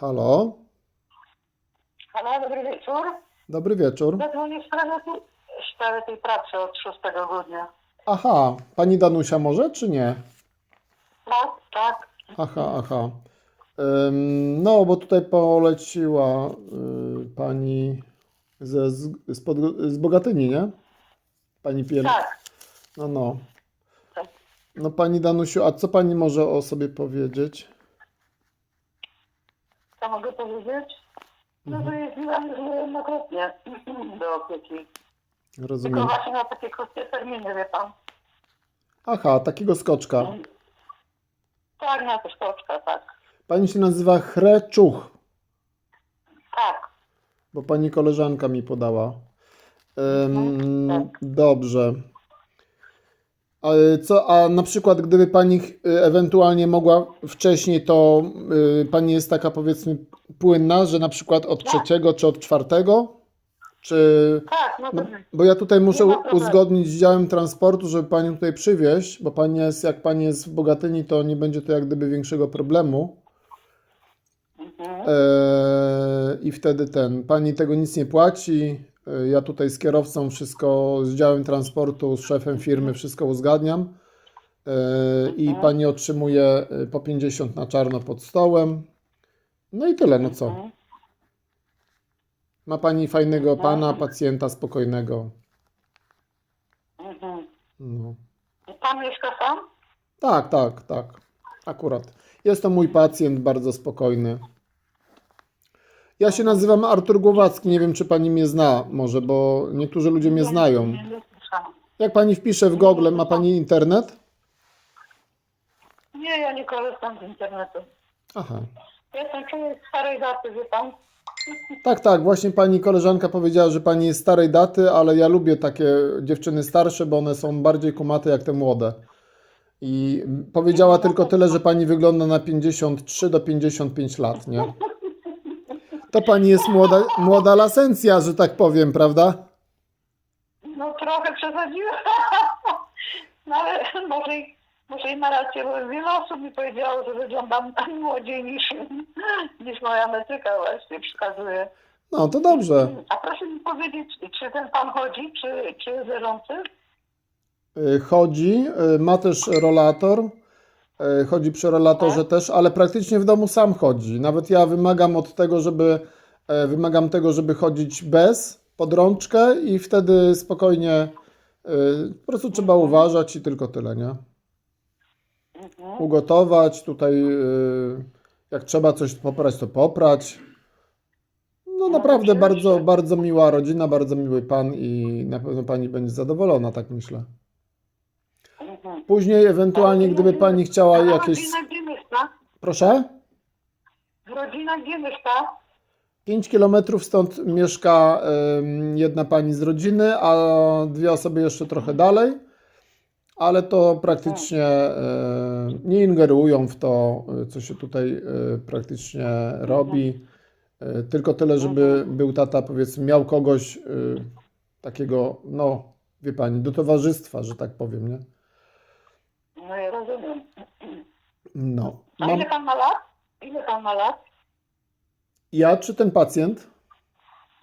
Halo, Halo, dobry wieczór. dobry wieczór. Zadzwonię w sprawie, tej- w sprawie tej pracy od 6 grudnia. Aha, pani Danusia może, czy nie? Tak, tak. Aha, aha. Ym, No, bo tutaj poleciła y, pani ze, z, z, pod, z Bogatyni, nie? Pani Piel. Tak. No, no. Tak. No, pani Danusiu, a co pani może o sobie powiedzieć? Co mogę powiedzieć? No to jeździłam już niejednokrotnie do opieki. Tylko Rozumiem. właśnie na takie krótkie terminy, wie pan. Aha, takiego skoczka. Tak, na to szkoczka, tak. Pani się nazywa Chreczuch, Tak. bo pani koleżanka mi podała. Ym, Mhm, dobrze. Co, a na przykład gdyby pani y, ewentualnie mogła wcześniej, to y, pani jest taka powiedzmy płynna, że na przykład od Tak. trzeciego czy od czwartego? Czy, Tak, no no, to bo ja tutaj muszę uzgodnić z działem transportu, żeby panią tutaj przywieźć, bo pani jest, jak pani jest w Bogatyni, to nie będzie to jak gdyby większego problemu. mhm. Eee, I wtedy ten, pani tego nic nie płaci. Ja tutaj z kierowcą wszystko, z działem transportu, z szefem firmy wszystko uzgadniam. Eee, I Mhm. pani otrzymuje e, po 50 na czarno pod stołem. No i tyle, no co. Mhm. Ma pani fajnego pana, pacjenta spokojnego. Mhm. No. Pan mieszka sam? Tak, tak, tak. Akurat. Jest to mój pacjent, bardzo spokojny. Ja się nazywam Artur Głowacki. Nie wiem, czy pani mnie zna, może, bo niektórzy ludzie mnie znają. Jak pani wpisze w Google, ma pani internet? Nie, ja nie korzystam z internetu. Aha. Jestem człowiek starej daty, wie pan. Tak, tak, właśnie pani koleżanka powiedziała, że pani jest starej daty, ale ja lubię takie dziewczyny starsze, bo one są bardziej kumate jak te młode. I powiedziała tylko tyle, że pani wygląda na 53 do 55 lat, nie? To pani jest młoda, młoda lasencja, że tak powiem, prawda? No trochę przesadziłem. No ale może, i- może i ma rację, bo wiele osób mi powiedziało, że wyglądam młodziej niż, niż moja metryka właśnie przekazuje. No to dobrze. A proszę mi powiedzieć, czy ten pan chodzi, czy, czy jest leżący? Y, Chodzi, y, ma też rolator, chodzi przy rolatorze też, ale praktycznie w domu sam chodzi. Nawet ja wymagam od tego, żeby e, wymagam tego, żeby chodzić bez pod rączkę i wtedy spokojnie y, po prostu trzeba uważać i tylko tyle, nie? Mhm. Ugotować, tutaj jak trzeba coś poprać, to poprać. No naprawdę oczywiście. bardzo, bardzo miła rodzina, bardzo miły pan i na pewno pani będzie zadowolona, tak myślę. Później ewentualnie, gdyby pani chciała A jakieś... Rodzina gdzie mieszka? Proszę? Rodzina gdzie mieszka? 5 kilometrów stąd mieszka jedna pani z rodziny, a dwie osoby jeszcze trochę dalej, ale to praktycznie nie ingerują w to, co się tutaj e, praktycznie robi. E, Tylko tyle, żeby był tata, powiedzmy, miał kogoś e, takiego, no, wie pani, do towarzystwa, że tak powiem, nie? No ja rozumiem. No. A Mam, ile pan ma lat? Ile pan ma lat? ja czy ten pacjent?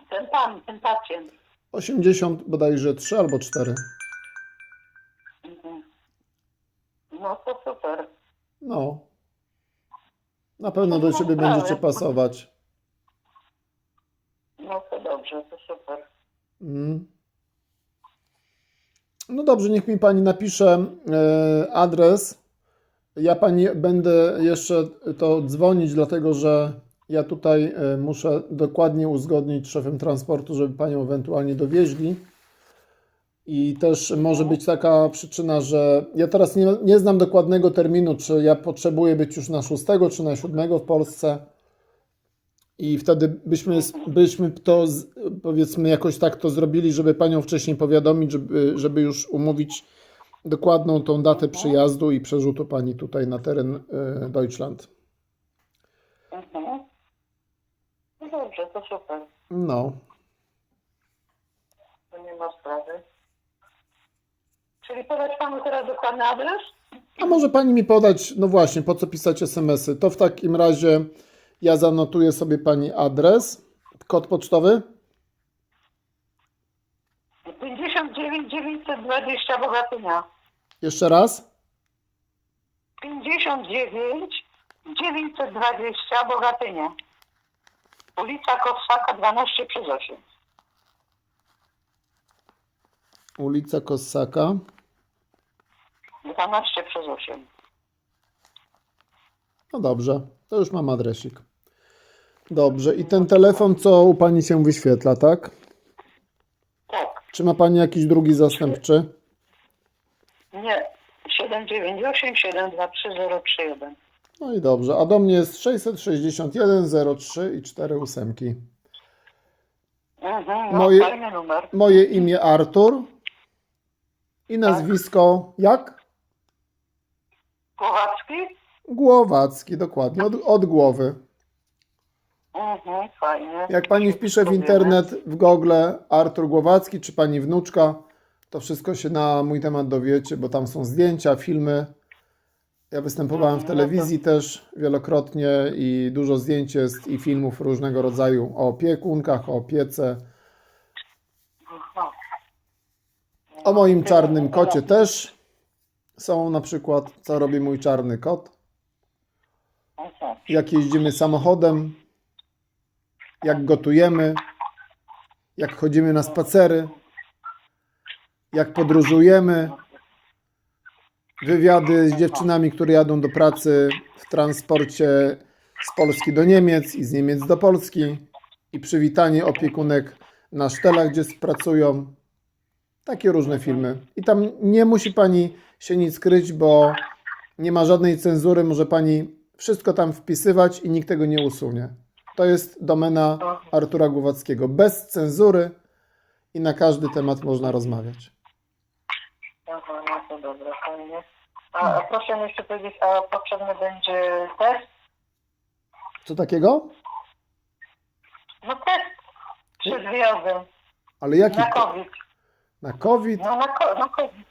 Ten pan, ten pacjent. 80 bodajże 3 albo 4. Mhm. No to super. No. Na pewno do No, ciebie prawie. będziecie pasować. No to dobrze, to super. Mm. No dobrze, niech mi pani napisze e, adres. Ja pani będę jeszcze to dzwonić, dlatego że ja tutaj e, muszę dokładnie uzgodnić z szefem transportu, żeby panią ewentualnie dowieźli. I też może być taka przyczyna, że ja teraz nie, nie znam dokładnego terminu, czy ja potrzebuję być już na 6 czy na 7 w Polsce. I wtedy byśmy, byśmy to, powiedzmy, jakoś tak to zrobili, żeby panią wcześniej powiadomić, żeby, żeby już umówić dokładną tą datę przyjazdu i przerzutu pani tutaj na teren e, Deutschland. Mhm. No dobrze, to super. No, To nie ma sprawy. Czyli podać panu teraz dokładny adres? a może pani mi podać, no właśnie, po co pisać SMS-y? To w takim razie Ja zanotuję sobie pani adres. Kod pocztowy? 59 920 Bogatynia. Jeszcze raz? 59 920 Bogatynia. Ulica Kosaka 12 przez 8. Ulica Kossaka. 12 przez 8. No dobrze, to już mam adresik. Dobrze, i ten telefon, co u pani się wyświetla, tak? Tak. Czy ma pani jakiś drugi zastępczy? Nie. 798 723 031. No i dobrze, a do mnie jest 661 03 i 4 ósemki. Mhm, no, Moje- fajny numer. Moje imię Artur i nazwisko jak? Kowacki? Głowacki, dokładnie, od, od głowy. Mhm, fajnie. Jak pani wpisze w internet, w Google Artur Głowacki, czy pani wnuczka, to wszystko się na mój temat dowiecie, bo tam są zdjęcia, filmy. Ja występowałem w telewizji też wielokrotnie i dużo zdjęć jest i filmów różnego rodzaju o opiekunkach, o opiece. O moim czarnym kocie też są na przykład, co robi mój czarny kot. Jak jeździmy samochodem, jak gotujemy, jak chodzimy na spacery, jak podróżujemy, wywiady z dziewczynami, które jadą do pracy w transporcie z Polski do Niemiec i z Niemiec do Polski i przywitanie opiekunek na sztelach, gdzie pracują. Takie różne filmy. I tam nie musi pani się nic kryć, bo nie ma żadnej cenzury. Może pani wszystko tam wpisywać i nikt tego nie usunie. To jest domena Artura Głowackiego. Bez cenzury i na każdy temat można rozmawiać. Aha, no to dobra, fajnie. A, a proszę mi jeszcze powiedzieć, a potrzebny będzie test? Co takiego? No test przed wyjazdem Ale jaki? na COVID. Na COVID? No na, ko- na COVID.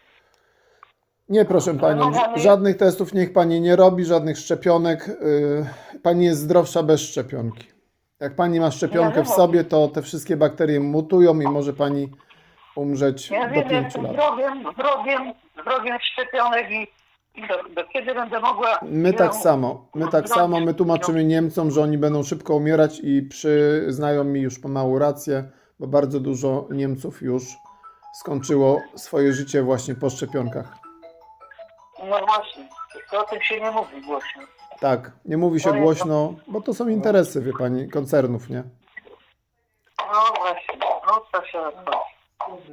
Nie, proszę panią, ż- żadnych testów niech pani nie robi, żadnych szczepionek. Yy, Pani jest zdrowsza bez szczepionki. Jak pani ma szczepionkę w sobie, to te wszystkie bakterie mutują i może pani umrzeć Ja do wiem, 5 jestem lat. wrogiem, wrogiem, wrogiem szczepionek i, i do, do kiedy będę mogła... My tak samo, my tak samo, my tłumaczymy Niemcom, że oni będą szybko umierać i przyznają mi już pomału rację, bo bardzo dużo Niemców już skończyło swoje życie właśnie po szczepionkach. No właśnie, tylko o tym się nie mówi głośno. Tak, nie mówi się głośno, bo to są interesy, wie pani, koncernów, nie? No właśnie, no to się rozchodzi.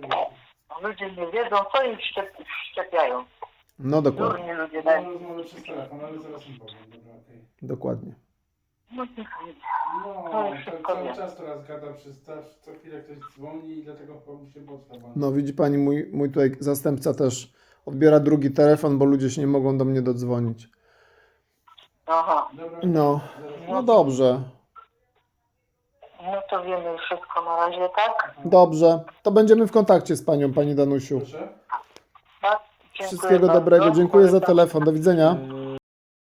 Ludzie nie wiedzą, co im szczep, szczepiają. No dokładnie, Durni ludzie Mam dają. rozmowę przez telefon, ale zaraz im powiem. Dobra, okej. dokładnie. No, nie wiem. No, To już to wszystko cały wiem. czas teraz gada przez co, co chwilę ktoś dzwoni i dlatego się potrzeba. No widzi pani, mój, mój tutaj zastępca też odbiera drugi telefon, bo ludzie się nie mogą do mnie dodzwonić. Aha, No, no dobrze, no to wiemy wszystko na razie, tak? dobrze. To będziemy w kontakcie z panią, pani Danusiu. Tak? Dziękuję Wszystkiego bardzo. dobrego, dziękuję za telefon, do widzenia.